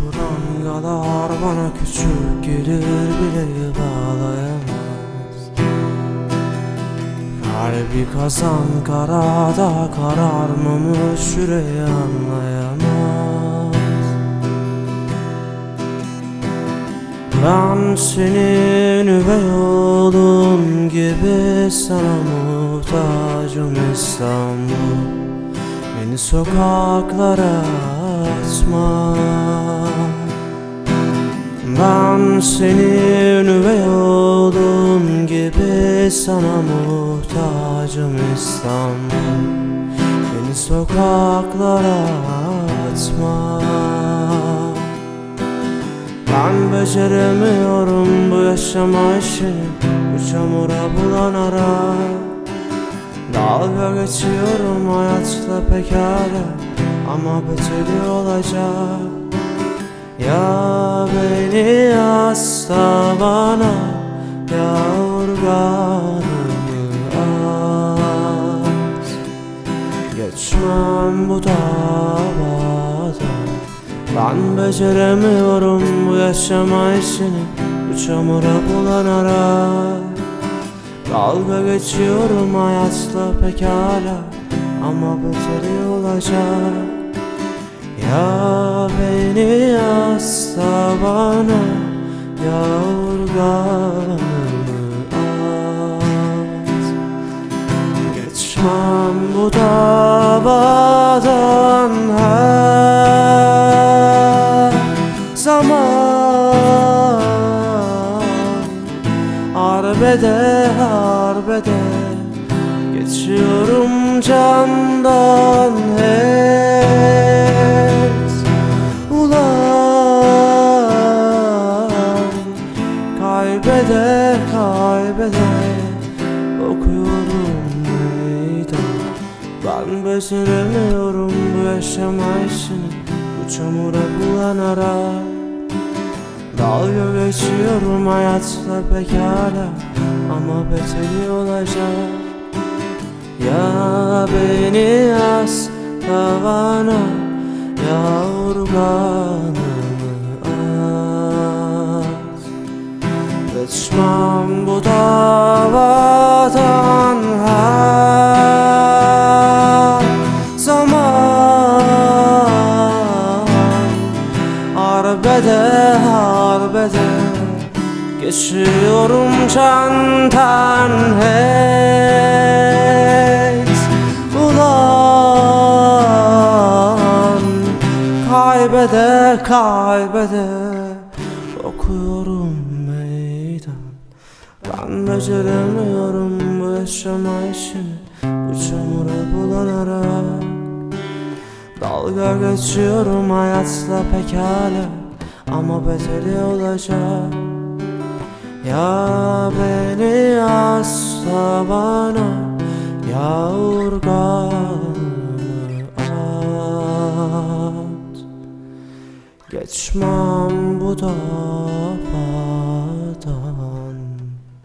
Dalgalar bana küçük gelir bile bağlayamaz. Kalbi kazan karada kararmamış yüreği anlayamaz. Ben senin üvey oğlun gibi sana muhtacım İstanbul. Beni sokaklara atma Ben senin üvey oğlun gibi sana muhtacım İstanbul. Beni sokaklara atma. Ben beceremiyorum bu yaşama işini Bu çamura bulanara Dalga geçiyorum hayatla pekala. Ama beteri olacak Ya beni hasta bana Ya organımı at Geçmem bu davadan ben beceremiyorum bu yaşama işini. Bu çamura bulanarak Dalga geçiyorum hayatla pekala. Ama beteri olacak Ya beni hasta bana Ya organımı at. Geçmem bu davadan her zaman. Arbede arbede Geçiyorum candan hep Kaybede kaybede Okuyorum meydan. Ben beceremiyorum bu yaşama işini Bu çamura bulanarak Dalga geçiyorum hayatla pekala. Ama beteri olacak. Ya beni hasta bana Ya organımı Arbede arbede Geçiyorum candan hiç Ulan Kaybede kaybede. Okuyorum meydan. Ben beceremiyorum bu yaşama işini. Bu çamura bulanarak Dalga geçiyorum hayatla pekala Ama beteri olacak. Ya beni hasta bana Ya organımı at Geçmem bu da